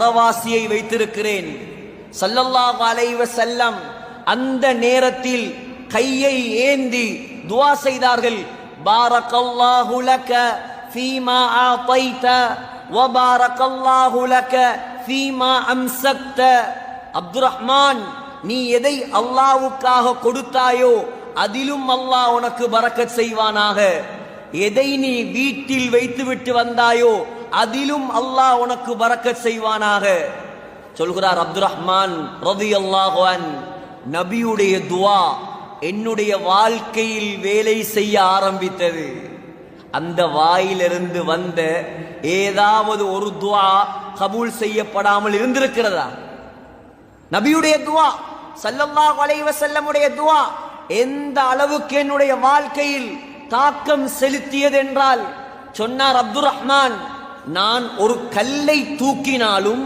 பரவாசியை வைத்திருக்கிறேன். சல்லல்லாஹ் அலைவ செல்லம் அந்த நேரத்தில் கையை ஏந்தி துவா செய்தார்கள். பாரக்கல்லாஹு லக ஃபீமா ஆதைத வ பாரக்கல்லாஹு லக ஃபீமா அம்சக்த. அப்துர் ரஹ்மான் நீ எதை அல்லாஹ்வுக்காக கொடுத்தாயோ அதிலும் அல்லாஹ் உனக்கு பரக்கத் செய்வானாக. எதை நீ வீட்டில் வைத்துவிட்டு வந்தாயோ அதிலும் அல்லாஹ் உனக்கு பரக்கத் செய்வானாக. சொல்கிறார் அப்துல் ரஹ்மான் ரதி அல்லாஹுவன் நபியுடைய துவா என்னுடைய வாழ்க்கையில் வேலை செய்ய ஆரம்பித்தது. அந்த வாயிலிருந்து வந்த ஏதாவது ஒரு துவா கபூல் செய்யப்படாமல் இருந்திருக்கிறதா? நபியுடைய துவா சல்லல்லாஹு அலைஹி செல்லமுடைய துவா எந்த அளவுக்கு என்னுடைய வாழ்க்கையில் தாக்கம் செலுத்தியது என்றால் சொன்னார் அப்துல் ரஹ்மான் நான் ஒரு கல்லை தூக்கினாலும்